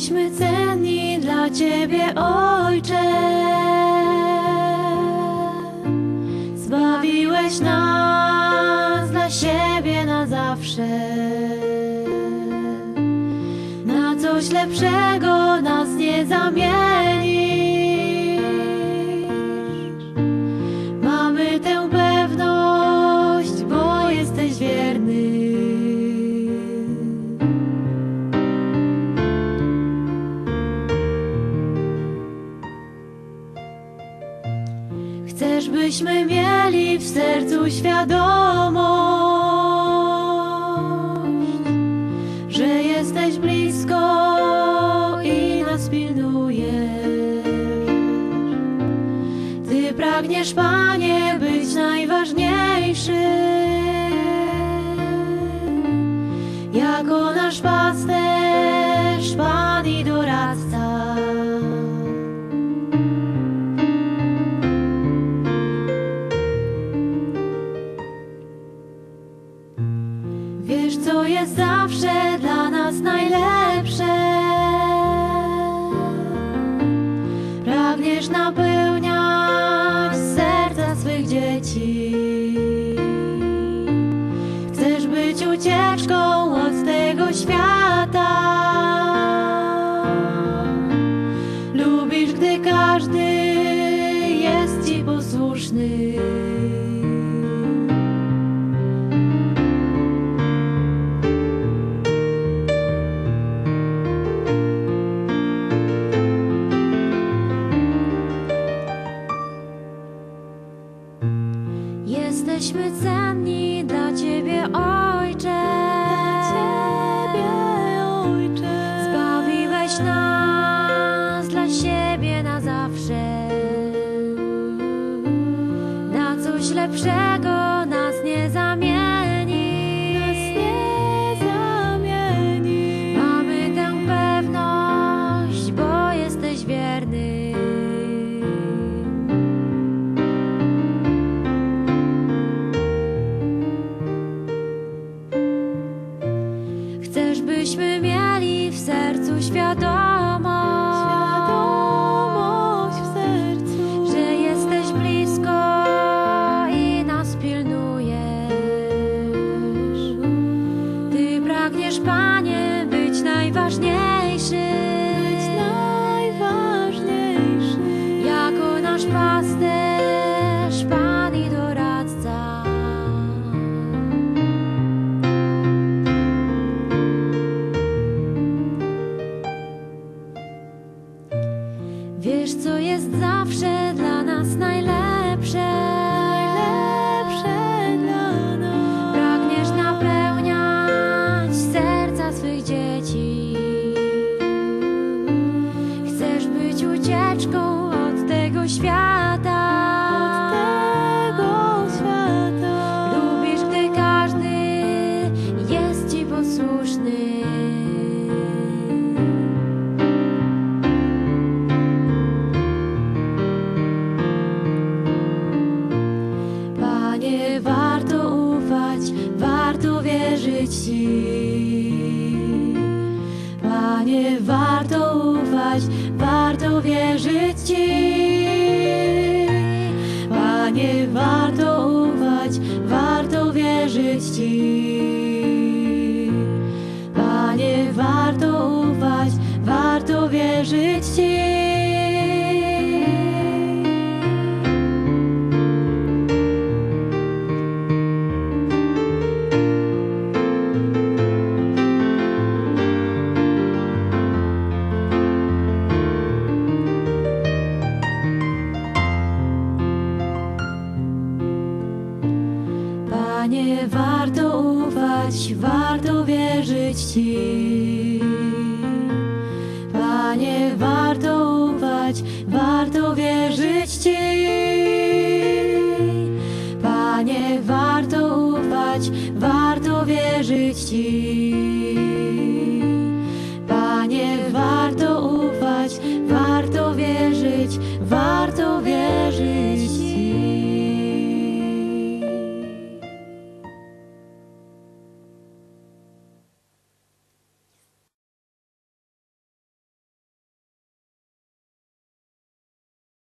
Jesteśmy cenni dla Ciebie, Ojcze. Zbawiłeś nas dla siebie na zawsze. Na coś lepszego nas nie zamienisz. Chcesz, byśmy mieli w sercu świadomość, że jesteś blisko i nas pilnujesz. Ty pragniesz, Panie, być najważniejszy. Jako nasz pasterz, posłuszny. Jesteśmy cenni dla Ciebie, Coś lepszego nas nie zamieni. Mamy tę pewność, bo jesteś wierny. Chcesz, byśmy mieli w sercu świadomość, najważniejszy, być najważniejszy. jako nasz pasterz, Pan i doradca. Wiesz, co jest zawsze dla nas najlepsze. Ucieczką od tego świata. Tego świata. Lubisz, gdy każdy jest ci posłuszny. Panie, warto ufać, warto wierzyć Ci. Panie, warto ufać, warto wierzyć Ci. Panie, warto ufać, warto wierzyć Ci. Wierzyć Ci. Panie, warto ufać, warto wierzyć Ci.